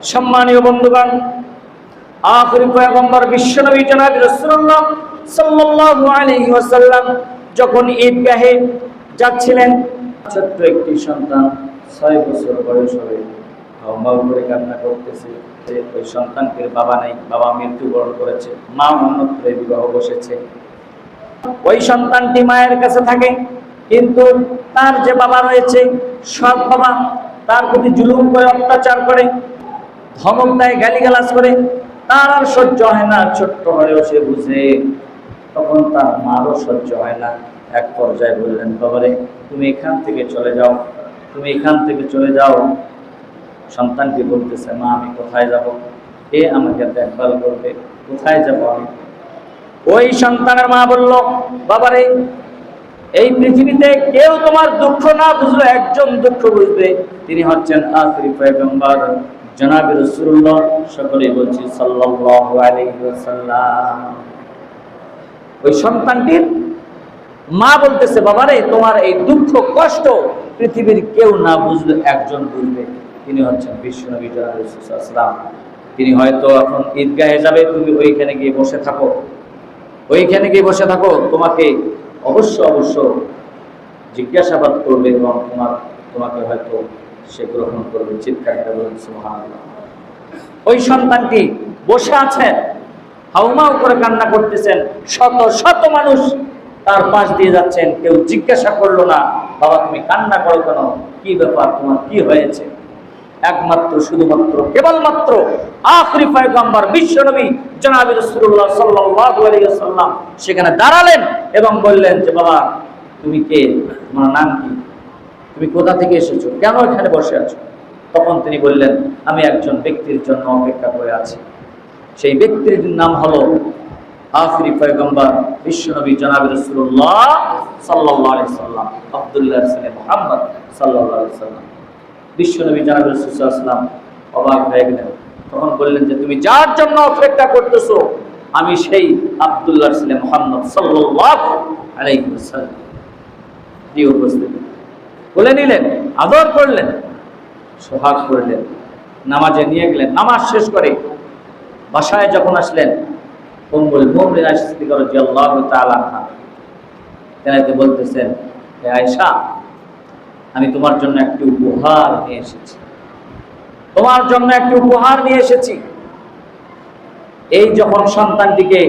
সম্মানীয় বন্ধুগণ, আখরি পয়গম্বর বিশ্বনবী জনাব রাসূলুল্লাহ সাল্লাল্লাহু আলাইহি ওয়াসাল্লাম যখন যাচ্ছিলেন, ছোট্ট একটি সন্তান, ছয় বছর বয়স হবে করে কান্না করতেছে ওই বাবা নেই, বাবা করেছে, মা বিবাহ বসেছে। ওই সন্তানটি মায়ের কাছে থাকে, কিন্তু তার যে বাবা রয়েছে, সৎ বাবা, তার প্রতি জুলুম করে অত্যাচার করে ধমক দেয়, গালিগালাজ করে। তার আর সহ্য হয় না ছোট্ট হয়েও সে বুঝে। তখন তার মারও সহ্য হয় না। এক পর্যায়ে বললেন, বাবারে, তুমি এখান থেকে চলে যাও। তুমি এখান থেকে চলে যাও। সন্তানকে বলতেছে, মা, আমি কোথায় যাব? কে আমাকে দেখভাল করবে? কোথায় যাব আমি? ওই সন্তানের মা বলল, বাবারে, এই পৃথিবীতে কেউ তোমার দুঃখ না বুঝলো একজন দুঃখ বুঝবে। তিনি হচ্ছেন আখরি পয়গম্বর। জনাবি রাসূলুল্লাহ সকলেই বলছি ওয়াসাল্লাম। ওই সন্তানটির মা বলতেছে, বাবারে, তোমার এই দুঃখ, কষ্ট পৃথিবীর কেউ না একজন বুঝবে। তিনি হচ্ছেন তিনি হয়তো এখন ঈদগাহে যাবে, তুমি ওইখানে গিয়ে বসে থাকো। ওইখানে গিয়ে বসে থাকো, তোমাকে অবশ্য অবশ্য জিজ্ঞাসাবাদ করবে এবং তোমার, তোমাকে হয়তো সে গ্রহণ করবে, চিৎকার করে বলুন। ওই সন্তানটি বসে আছেন হাউমাউ করে কান্না করতেছেন, শত শত মানুষ তার পাশ দিয়ে যাচ্ছেন, কেউ জিজ্ঞাসা করল না, বাবা, তুমি কান্না করো কেন? কি ব্যাপার? তোমার কি হয়েছে? একমাত্র, শুধুমাত্র, কেবলমাত্র আখরি পয়গম্বর বিশ্বনবী জনাবি রাসূলুল্লাহ সাল্লাল্লাহু আলাইহি ওয়াসাল্লাম সেখানে দাঁড়ালেন এবং বললেন যে, বাবা, তুমি কে? তোমার নাম কি? তুমি কোথা থেকে এসেছ? কেন এখানে বসে আছো? তখন তিনি বললেন, আমি একজন ব্যক্তির জন্য অপেক্ষা করে আছি। সেই ব্যক্তির নাম হলো আখরি পয়গম্বর বিশ্বনবী জনাবি রাসূলুল্লাহ সাল্লাল্লাহু আলাইহি সাল্লাম আব্দুল্লাহ ইবনে মুহাম্মদ আলাইহি সাল্লাম বিশ্বনবী জানাব রসুলাম অবাক হয়ে গেলেন। তখন বললেন যে, তুমি যার জন্য অপেক্ষা করতেছো? আমি সেই আব্দুল্লাহ ছিলেন মোহাম্মদ সাল্লাল্লাহু আলাইহি ওয়াসাল্লাম। দিয়ে উপস্থিত বলে নিলেন, আদর করলেন, সোহাগ করলেন নামাজে নিয়ে গেলেন, নামাজ শেষ করে বাসায় যখন আসলেন কম্বল মোমরিন আসতে করো তাআলা তেনাকে বলতেছেন হে আয়েশা, আমি তোমার জন্য একটি উপহার নিয়ে এসেছি। তোমার জন্য একটি উপহার নিয়ে এসেছি। এই যখন সন্তানটিকে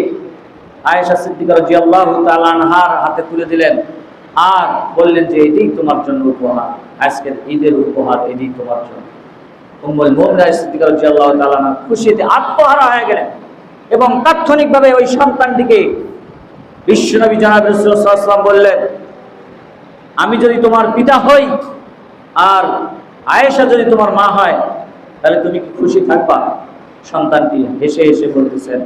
আয়েশা সিদ্দিকা রাদিয়াল্লাহু তাআলা আনহার হাতে তুলে দিলেন আর বললেন যে এটাই তোমার জন্য উপহার। আজকের ঈদের উপহার এটাই তোমার জন্য। খুশিতে আত্মহারা হয়ে গেলেন এবং তাৎক্ষণিকভাবে ওই সন্তানটিকে বিশ্বনবী বললেন, আমি যদি তোমার পিতা হই আর আয়েশা যদি তোমার মা হয়, তাহলে তুমি কি খুশি থাকবা? সন্তানটি হেসে হেসে বলতেছেন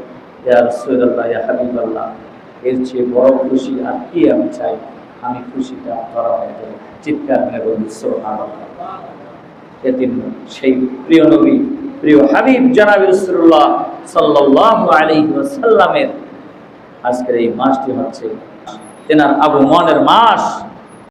এর চেয়ে বড় খুশি আর কি আমি চাই? আমি খুশিতে ধরা হয়ে যাবে চিৎকার মেরে বলি সেদিন সেই প্রিয় নবী, প্রিয় হাবিব জনাব সাল্লাহ সাল্লাহ আলী সাল্লামের আজকের এই মাসটি হচ্ছে তেনার আবু মনের মাস।